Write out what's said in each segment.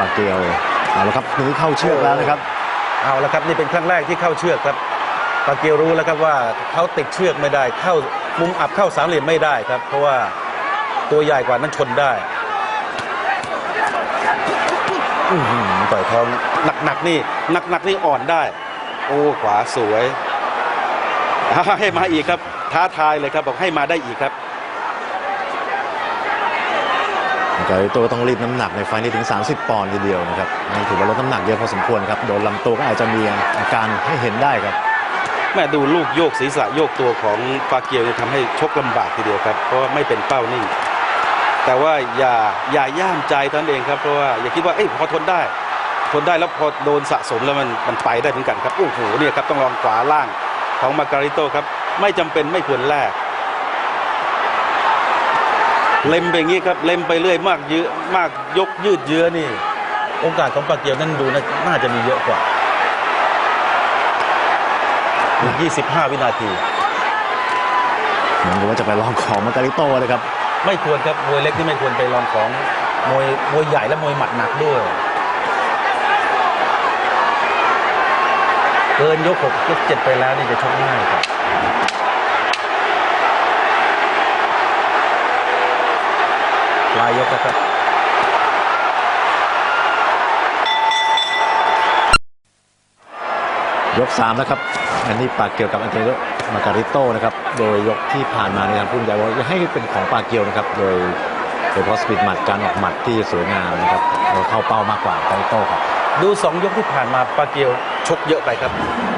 ปาเกียวเอาละครับนี้เข้าเชือกแล้วนะครับ เอาละครับนี่เป็นครั้งแรกที่เข้าเชือกครับปาเกียวรู้แล้วครับว่าเขาติดเชือกไม่ได้ เข้ามุมอับเข้าสามเหลี่ยมไม่ได้ครับ เพราะว่าตัวใหญ่กว่านั้นชนได้อื้อหือต่อยท้องหนักๆนี่หนักๆนี่อ่อนได้ โอ้ขวาสวยให้มาอีกครับ ท้าทายเลยครับบอกให้มาได้อีกครับ กาลิโตต้องรีดน้ำหนักในไฟนี้ถึง 30 ปอนด์ทีเดียวนะครับนี่ถือว่าลดน้ำหนักเยอะพอสมควรครับ โดนลำตัวก็อาจจะมีอาการให้เห็นได้ครับ แม่ดูลูกโยกศีรษะโยกตัวของปาเกียวเนี่ยทำให้ชกลำบากทีเดียวครับ เพราะว่าไม่เป็นเป้านิ่ง แต่ว่าอย่าอย่าย่ามใจตนเองครับ เพราะว่าอย่าคิดว่าเอ้ยพอทนได้ ทนได้แล้วพอโดนสะสมแล้วมันมันไปได้เหมือนกันครับ โอ้โหเนี่ยครับต้องลองขวาล่างของมาการิโตครับ ไม่จำเป็นไม่ควรแลก เล็มไปอย่างนี้ครับ เล็มไปเรื่อยมากเยอะมากยกยืดเยื้อนี่ โอกาสของปาเกียวนั้นดูน่าน่าจะมีเยอะกว่าอีก25 วินาที เหมือนกับว่าจะไปลองของมาการิโตเลยครับ ไม่ควรครับมวยเล็กที่ไม่ควรไปลองของมวยมวยใหญ่และมวยหมัดหนักด้วย เกินยกหกยกเจ็ดไปแล้วนี่จะชกง่ายครับปลายยกแล้ว ครับยก3นะครับ อันนี้ปาเกียวกับอันเทโรมาการิโตนะครับ โดยยกที่ผ่านมาในทางผู้บรรยายว่าจะให้เป็นของปาเกียวนะครับ โดยโดยเฉพาะสปีดหมัดการออกหมัดที่สวยงามนะครับแล้วเข้าเป้ามากกว่าการิโตครับ ดูสองยกที่ผ่านมาปาเกียวชกเยอะไปครับ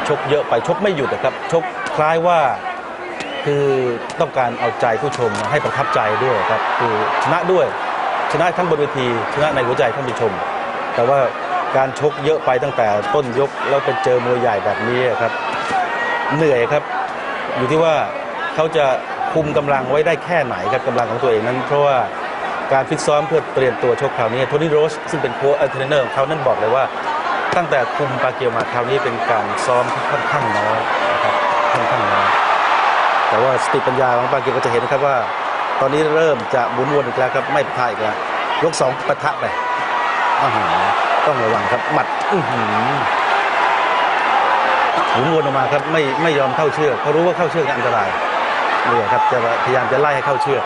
ชกเยอะไปชกไม่หยุดนะครับ ชกคล้ายว่าคือต้องการเอาใจผู้ชมให้ประทับใจด้วยครับคือชนะด้วย ชนะทั้งบนเวทีชนะในหัวใจท่านผู้ชม แต่ว่าการชกเยอะไปตั้งแต่ต้นยกแล้วไปเจอมวยใหญ่แบบนี้ครับ เหนื่อยครับ อยู่ที่ว่าเขาจะคุมกำลังไว้ได้แค่ไหนครับกำลังของตัวเองนั้น เพราะว่าการฟิตซ้อมเพื่อเตรียมตัวชกคราวนี้โทนี่โรสซึ่งเป็นโค้ชเทรนเนอร์ของเขานั้นบอกเลยว่า ตั้งแต่คุมปาเกียวมาคราวนี้เป็นการซ้อมที่ค่อนข้างน้อยนะครับค่อนข้างน้อยแต่ว่าสติปัญญาของปาเกียวก็จะเห็นครับว่า ตอนนี้เริ่มจะหมุนวนอีกแล้วครับไม่ปะทะอีกแล้ว ยกสองปะทะไปอาหาต้องระวังครับหมัดอื้อหือหมุนวนออกมาครับไม่ไม่ยอมเข้าเชือกเขารู้ว่าเข้าเชือกอันตรายนี่ครับจะพยายามจะไล่ให้เข้าเชือก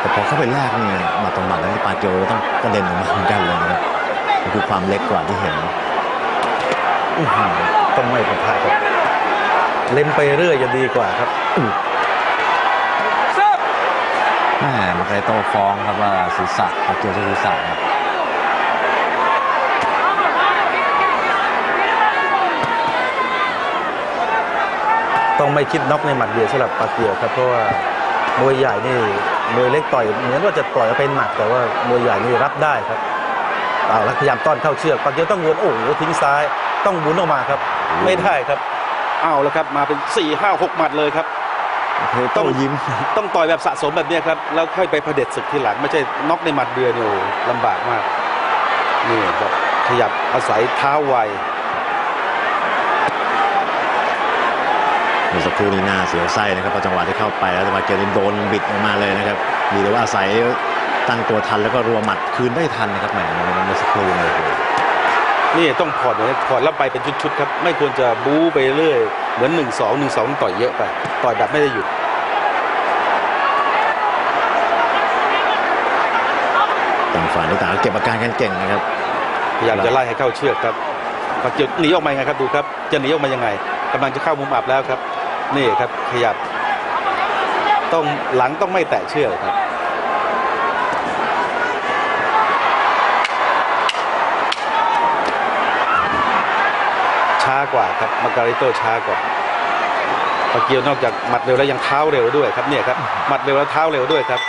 แต่พอเข้าไปแรกนี่หมัดตรงหมัดแล้วนี่ปาเกียวต้องกระเด็นออกมาเหมือนกันเลยนะครับนี่คือความเล็กกว่าที่เห็นอื้อหือต้องไม่ประทะครับเล่นไปเรื่อยจะดีกว่าครับอื้อแม่มาไกลโตฟ้องครับว่าศีรษะปาเกียวใช้ศีรษะครับต้องไม่คิดน็อกในหมัดเดียวสำหรับปาเกียวครับเพราะว่ามวยใหญ่นี่มวยเล็กต่อยเหมือนว่าจะปล่อยเป็นหมัดแต่ว่ามวยใหญ่นี่รับได้ครับเอาแล้วพยายามต้อนเข้าเชือกปาเกียวต้องวนโอ้โหทิ้งซ้าย ต้องหมุนออกมาครับ ไม่ได้ครับ เอาแล้วครับมาเป็น4ี่ห้าหกหมัดเลยครับ เทโต้ยิ้ม ต้องต่อยแบบสะสมแบบเนี้ยครับ แล้วค่อยไปเผด็จศึกทีหลัง ไม่ใช่น็อกในหมัดเดียวเนี่ยโอ้ลำบากมาก นี่ครับขยับอาศัยเท้าไวเมื่อสักครู่นี้หน้าเสียวไส้นะครับพอจังหวะที่เข้าไปแล้วแต่มาเกียวนี่โดนบิดออกมาเลยนะครับดีแต่ว่าอาศัยตั้งตัวทันแล้วก็รัวหมัดคืนได้ทันนะครับแหมเมื่อสักครู่เลย นี่ต้องผ่อนเลยผ่อนแล้วไปเป็นชุดๆครับ ไม่ควรจะบู๊ไปเรื่อย เหมือน 1 2 1 2 ต่อยเยอะไป ต่อยแบบไม่ได้หยุดต่างฝ่ายต่างก็เก็บอาการกันเก่งนะครับพยายามจะไล่ให้เข้าเชือกครับปากเกียวหนีออกมายังไงครับดูครับ จะหนีออกมายังไงกำลังจะเข้ามุมอับแล้วครับ นี่ครับขยับ ต้องหลังต้องไม่แตะเชือกครับ ช้ากว่าครับมาการิโตช้ากว่าปาเกียวนอกจากหมัดเร็วแล้วยังเท้าเร็วด้วยครับเนี่ยครับหมัดเร็วแล้วเท้าเร็วด้วยครับ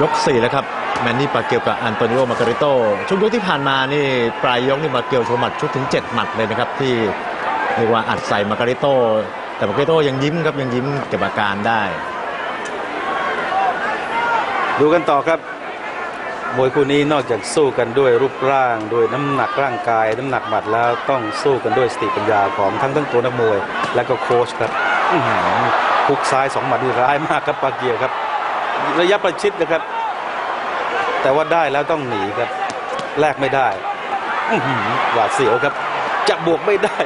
ยก4แล้วครับแมนนี่ปาเกียวกับอันโตนิโอมาการิโตช่วงยกที่ผ่านมานี่ปลายยกนี่มาเกียวโชว์หมัดชุดถึง 7 หมัดเลยนะครับที่เรียกว่าอัดใส่มาการิโตแต่มาการิโตยังยิ้มครับยังยิ้มเก็บอาการได้ ดูกันต่อครับ มวยคู่นี้นอกจากสู้กันด้วยรูปร่างด้วยน้ำหนักร่างกาย น้ำหนักหมัดแล้วต้องสู้กันด้วยสติปัญญาของทั้งทั้งตัวนักมวย และก็โค้ชครับคุกซ้ายสองหมัดนี่ร้ายมากครับปาเกียวครับ ระยะประชิดนะครับ แต่ว่าได้แล้วต้องหนีครับแลกไม่ได้หวาดเสียวครับ จะบวกไม่ได้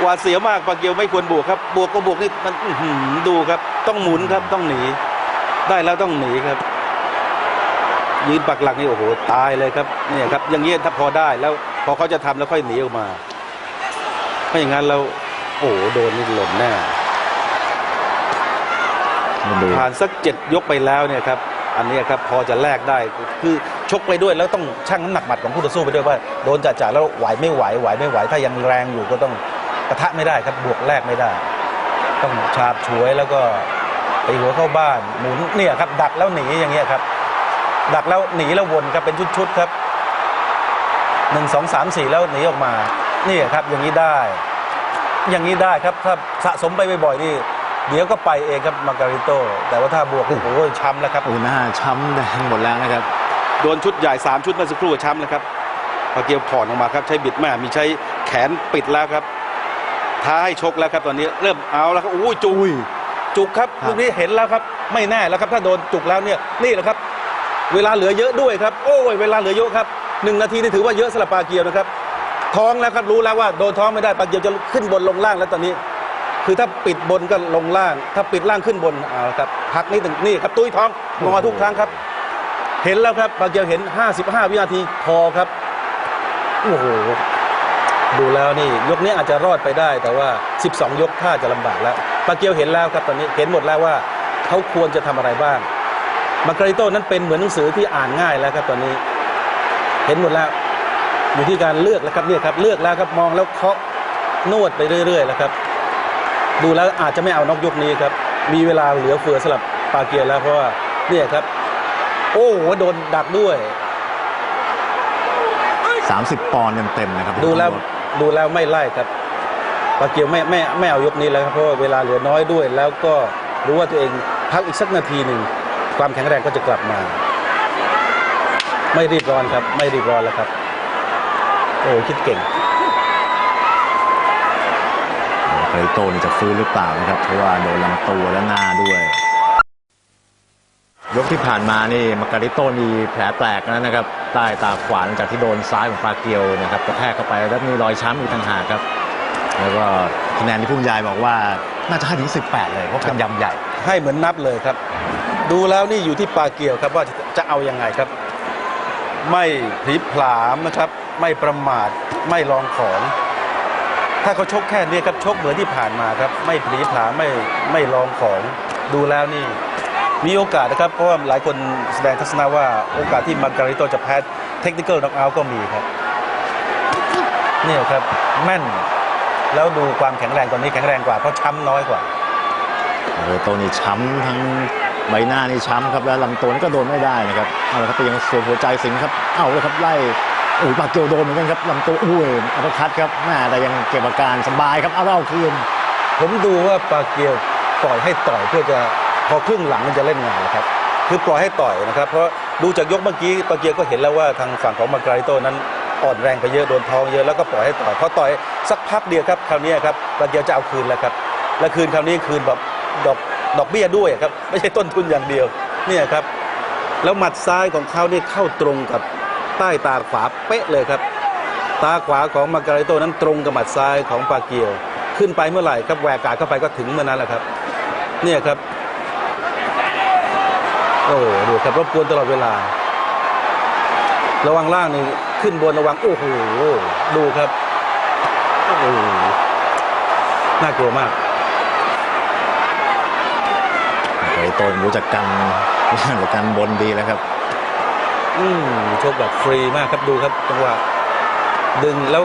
หวาดเสียวมากปาเกียวไม่ควรบวกครับ บวกก็บวกนี่มันดูครับ ต้องหมุนครับต้องหนี ได้แล้วต้องหนีครับ ยืนปักหลักนี่โอ้โหตายเลยครับเนี่ยครับอย่างเงี้ยถ้าพอได้แล้วพอเขาจะทำแล้วค่อยหนีออกมาไม่อย่างนั้นเราโอ้โหโดนนี่หล่นแน่ดูผ่านสักเจ็ดยกไปแล้วเนี่ยครับอันเนี้ยครับพอจะแลกได้คือชกไปด้วยแล้วต้องชั่งน้ำหนักหมัดของคู่ต่อสู้ไปด้วยว่าโดนจ่าๆแล้วไหวไม่ไหวไหวไม่ไหว ถ้ายังแรงอยู่ก็ต้องกระทะไม่ได้ครับบวกแลกไม่ได้ ต้องฉาบฉวยแล้วก็ไปหัวเข้าบ้านหมุนเนี่ยครับดักแล้วหนีอย่างเงี้ยครับ ดักแล้วหนีแล้ววนครับเป็นชุดๆครับหนึ่งสองสามสี่แล้วหนีออกมา นี่ครับอย่างนี้ได้ อย่างนี้ได้ครับถ้าสะสมไปบ่อยๆนี่เดี๋ยวก็ไปเองครับมาการิโต แต่ว่าถ้าบวกโอ้โหช้ำแล้วครับโอ้หน้าช้ำแดงหมดแล้วนะครับ โดนชุดใหญ่ 3 ชุดเมื่อสักครู่ช้ำแล้วครับปาเกียวผ่อนออกมาครับ ใช้บิดแม่มีใช้แขนปิดแล้วครับท้าให้ชกแล้วครับตอนนี้เริ่มเอาแล้วครับโอ้ยจุกจุกครับครับลูกนี้เห็นแล้วครับ ไม่แน่แล้วครับ ถ้าโดนจุกแล้วเนี่ยนี่แหละครับ เวลาเหลือเยอะด้วยครับ โอ้ยเวลาเหลือเยอะครับหนึ่งนาทีนี่ถือว่าเยอะสำหรับปาเกียวนะครับ ท้องแล้วครับรู้แล้วว่าโดนท้องไม่ได้ปาเกียวจะขึ้นบนลงล่างแล้วตอนนี้ คือถ้าปิดบนก็ลงล่าง ถ้าปิดล่างขึ้นบนเอาละครับพักนิดหนึ่งนี่ครับตุ้ยท้องงอทุกครั้งครับ เห็นแล้วครับปาเกียวเห็น 55 วินาทีพอครับโอ้โหดูแล้วนี่ ยกนี้อาจจะรอดไปได้ แต่ว่า 12 ยกท่าจะลำบากแล้วปาเกียวเห็นแล้วครับตอนนี้เห็นหมดแล้วว่าเขาควรจะทำอะไรบ้าง มาการิโต้นั้นเป็นเหมือนหนังสือที่อ่านง่ายแล้วครับตอนนี้ เห็นหมดแล้วอยู่ที่การเลือกแล้วครับเนี่ยครับ เลือกแล้วครับมองแล้วเคาะนวดไปเรื่อยๆแล้วครับ ดูแล้วอาจจะไม่เอานอกยกนี้ครับ มีเวลาเหลือเฟือสำหรับปาเกียร์แล้วเพราะว่าเนี่ยครับ โอ้โหโดนดักด้วย 30 ปอนด์เต็มๆนะครับดูแล้วดูแล้วไม่ไล่ครับปาเกียวไม่ไม่ไม่เอายกนี้แล้วครับเพราะว่าเวลาเหลือน้อยด้วย แล้วก็รู้ว่าตัวเองพักอีกสักนาทีหนึ่ง ความแข็งแรงก็จะกลับมา ไม่รีบร้อนครับ ไม่รีบร้อนแล้วครับ โอ้คิดเก่งเคยโตนี่จะฟื้นหรือเปล่านะครับเพราะว่าโดนลำตัวและหน้าด้วย ยกที่ผ่านมานี่มาการิโต้มีแผลแตกแล้วนะครับใต้ตาขวาหลังจากที่โดนซ้ายของปาเกียวนะครับกระแทกเข้าไปแล้วมีรอยช้ำอีกต่างหากครับ แล้วก็คะแนนที่พุ่มยายบอกว่าน่าจะให้ถึง 18 เลยเพราะเป็นยำใหญ่ ให้เหมือนนับเลยครับ ดูแล้วนี่อยู่ที่ปาเกียวครับว่าจะเอายังไงครับ ไม่พลิบผลามนะครับ ไม่ประมาทไม่ลองของ ถ้าเขาชกแค่นี้ครับชกเหมือนที่ผ่านมาครับ ไม่พลีผลามไม่ไม่ลองของ ดูแล้วนี่ มีโอกาสนะครับ เพราะว่าหลายคนแสดงทัศนะว่าโอกาสที่มาการิโตจะแพ้เทคนิคอลน็อกเอาท์ก็มีครับเนี่ยครับแม่นแล้วดูความแข็งแรงตอนนี้แข็งแรงกว่าเพราะช้ำน้อยกว่ามาการิโตนี่ช้ำทั้ง ใบหน้านี่ช้ำครับแล้วลำตัวนี่ก็โดนไม่ได้นะครับเอาละครับไปยังส่วนหัวใจสิงห์ครับเอาเลยครับไล่โอ้ยปาเกียวโดนเหมือนกันครับลำตัวอุ้ยอัปคัตครับแม่แต่ยังเก็บอาการสบายครับเอาแล้วเอาคืนผมดูว่าปาเกียวปล่อยให้ต่อยเพื่อจะพอครึ่งหลังมันจะเล่นงานนะครับคือปล่อยให้ต่อยนะครับ เพราะดูจากยกเมื่อกี้ปาเกียวก็เห็นแล้วว่าทางฝั่งของมาการิโตนั้นอ่อนแรงไปเยอะโดนท้องเยอะแล้วก็ปล่อยให้ต่อยพอต่อยสักพักเดียวครับคราวนี้ครับปาเกียวจะเอาคืนแล้วครับและคืนคราวนี้คืนแบบดอก ดอกเบี้ยด้วยครับไม่ใช่ต้นทุนอย่างเดียวเนี่ยครับ แล้วหมัดซ้ายของเขาเนี่เข้าตรงกับใต้ตาขวาเป๊ะเลยครับ ตาขวาของมาการิโตนั้นตรงกับหมัดซ้ายของปาเกียว ขึ้นไปเมื่อไหร่ครับแหวกกาเข้าไปก็ถึงเมื่อนั้นแหละครับ เนี่ยครับโอ้โหดูครับรบกวนตลอดเวลา ระวังล่างนี่ขึ้นบนระวังโอ้โหดูครับโอ้โหน่ากลัวมาก มาการิโตรู้จักกันรู้จักกันบนดีแล้วครับอืมชกแบบฟรีมากครับดูครับจังหวะดึงแล้ว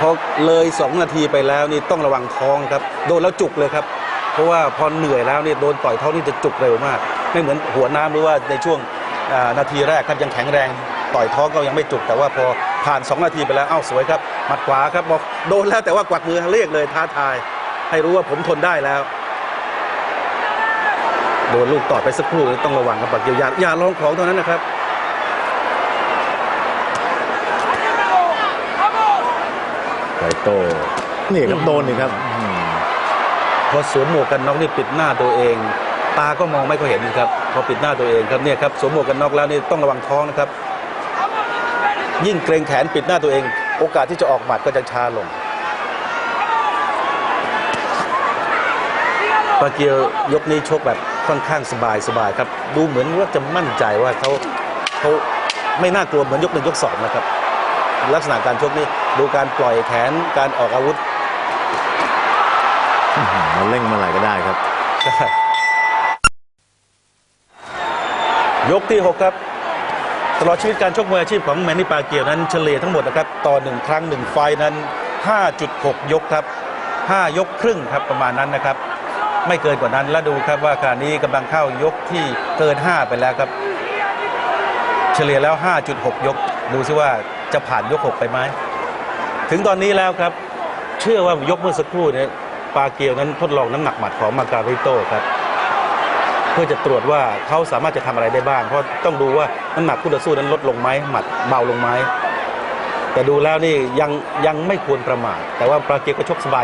พอเลยสองนาทีไปแล้วนี่ต้องระวังท้องครับ โดนแล้วจุกเลยครับ เพราะว่าพอเหนื่อยแล้วนี่โดนต่อยท้องนี่จะจุกเร็วมาก ไม่เหมือนหัวน้ำหรือว่าในช่วงนาทีแรกครับยังแข็งแรงต่อยท้องก็ยังไม่จุกแต่ว่าพอผ่าน 2 นาทีไปแล้วเอ้าสวยครับหมัดขวาครับบอกโดนแล้วแต่ว่ากวักมือเรียกเลยท้าทาย ให้รู้ว่าผมทนได้แล้ว โดนลูกต่อยไปสักครู่ต้องระวังครับบักเกียวอย่าอย่าลองของเท่านั้นนะครับไกโต้นี่ครับโดนนี่ครับอืมพอสวมหมวกกันน็อกนี่ปิดหน้าตัวเอง ตาก็มองไม่ค่อยเห็นครับพอปิดหน้าตัวเองครับเนี่ยครับสวมหมวกกันน็อกแล้วนี่ต้องระวังท้องนะครับ ยิ่งเกรงแขนปิดหน้าตัวเอง โอกาสที่จะออกหมัดก็จะช้าลงปาเกียวยกนี้ชกแบบ ค่อนข้างสบายสบายครับ ดูเหมือนว่าจะมั่นใจว่าเขาเขาไม่น่ากลัวเหมือนยกหนึ่งยกสองนะครับ ลักษณะการชกนี่ดูการปล่อยแขนการออกอาวุธมันเร่งเมื่อไหร่ก็ได้ครับ ยกที่ 6 ครับ ตลอดชีวิตการชกมวยอาชีพของแมนนี่ปาเกียวนั้นเฉลี่ยทั้งหมดนะครับต่อหนึ่งครั้งหนึ่งไฟล์นั้น 5.6 ยกครับ 5 ยกครึ่งครับประมาณนั้นนะครับ ไม่เกินกว่านั้น แล้วดูครับว่าขณะนี้กำลังเข้ายกที่เกิน 5 ไปแล้วครับ เฉลี่ยแล้ว 5.6 ยก ดูซิว่าจะผ่านยก 6 ไปไหมถึงตอนนี้แล้วครับ เชื่อว่ายกเมื่อสักครู่เนี่ยปาเกียวนั้นทดลองน้ำหนักหมัดของมาการิโต้ครับ เพื่อจะตรวจว่าเขาสามารถจะทำอะไรได้บ้าง เพราะต้องดูว่าน้ำหนักคู่ต่อสู้นั้นลดลงไหมหมัดเบาลงไหมแต่ดูแล้วนี่ยังยังไม่ควรประมาทแต่ว่าปาเกียวก็ชกสบาย